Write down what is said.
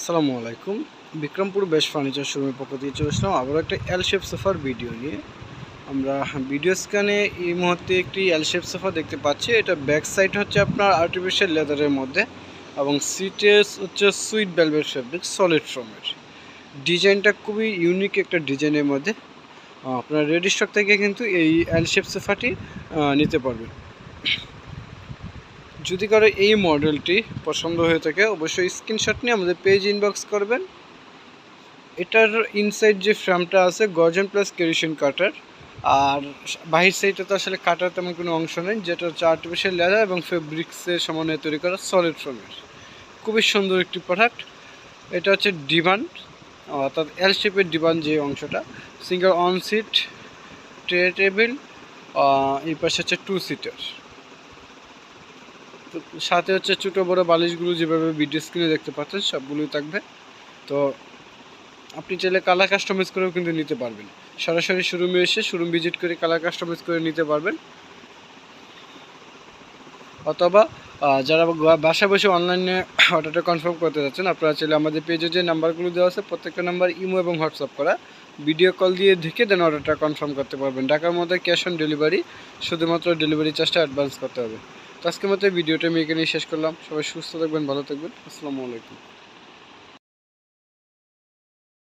আসসালামু আলাইকুম। বিক্রমপুর বেশ ফার্নিচার শোরুমের পক্ষ থেকে চলে আসলাম। আবারও একটা এল শেপ সোফার ভিডিও নিয়ে। আমরা ভিডিও স্ক্যানে এই মুহূর্তে একটি এল শেপ সোফা দেখতে পাচ্ছি। এটা ব্যাক সাইড হচ্ছে আপনার আর্টিফিশিয়াল লেদারের মধ্যে এবং সিটেস হচ্ছে সুইট ভেলভেট ফেব্রিক সলিড ফ্রমের ডিজাইনটা খুবই ইউনিক একটা ডিজাইনের মধ্যে। আপনার রেডি স্টক থেকে কিন্তু এই এল শেপ সোফাটি নিতে পারবেন। যদি কারও এই মডেলটি পছন্দ হয়ে থাকে, অবশ্যই স্ক্রিনশট নিয়ে আমাদের পেজ ইনবক্স করবেন। এটার ইনসাইড যে ফ্রেমটা আছে গর্জন প্লাস কেরিশন কাটার আর বাহির সাইডে তো আসলে কাটার তেমন কোনো অংশ নেই, যেটা হচ্ছে আর্টিফিশিয়াল লেদার এবং ফেব্রিক্সের সমন্বয়ে তৈরি করা সলিড ফ্রেমের খুবই সুন্দর একটি প্রোডাক্ট এটা হচ্ছে ডিভান অর্থাৎ এল শেপের ডিভান যে অংশটা। Single on seat tray table এই পাশে হচ্ছে টু সিটার তো সাথে হচ্ছে ছোটো বড়ো বালিশগুলো যেভাবে ভিডিও স্ক্রিনে দেখতে পাচ্ছেন, সবগুলোই থাকবে। তো আপনি চাইলে কালার কাস্টমাইজ করেও কিন্তু নিতে পারবেন। সরাসরি শোরুমে এসে শোরুম ভিজিট করে কালার কাস্টমাইজ করে নিতে পারবেন। অথবা যারা বা- বাসায় বসে অনলাইনে অর্ডারটা কনফার্ম করতে যাচ্ছেন, আপনারা চাইলে আমাদের পেজে যে নাম্বারগুলো দেওয়া আছে, প্রত্যেকটা নাম্বার ইমো এবং হোয়াটসঅ্যাপ করা। ভিডিও কল দিয়ে দেখে দেন অর্ডারটা কনফার্ম করতে পারবেন। ঢাকার মধ্যে ক্যাশ অন ডেলিভারি শুধুমাত্র ডেলিভারি চার্জটা অ্যাডভান্স করতে হবে। তো আজকের মতো ভিডিওটা আমি এখানেই শেষ করলাম। সবাই সুস্থ থাকবেন, ভালো থাকবেন। আসসালামু আলাইকুম।